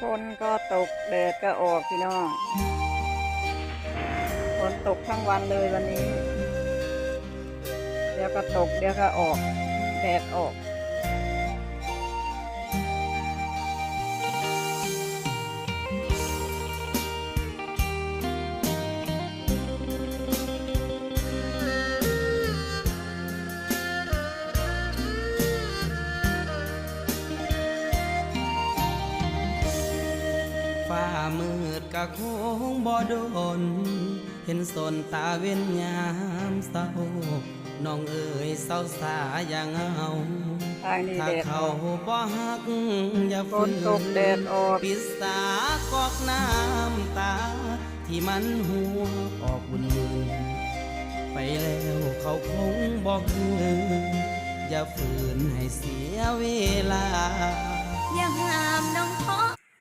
ฝนก็ตกแดดก็ออกพี่น้องฝนตกทั้งวันเลยวันนี้ เดี๋ยวก็ตกเดี๋ยวก็ออก แดดออก ฟ้ามืดกะคงบ่โดน เห็นสนตาเว้นยามเศร้าน้องเอ๋ยเศร้าสาอย่างเอาทางนี้ถ้าแดดอเขาอกบ่ฮักอย่าฝฝืนนตกแดดออกปิดสากอกน้ำตา ที่มันหัวออกบุญมือไปแล้วเขาคงบอกคืนอย่าฝืนให้เสียเวลา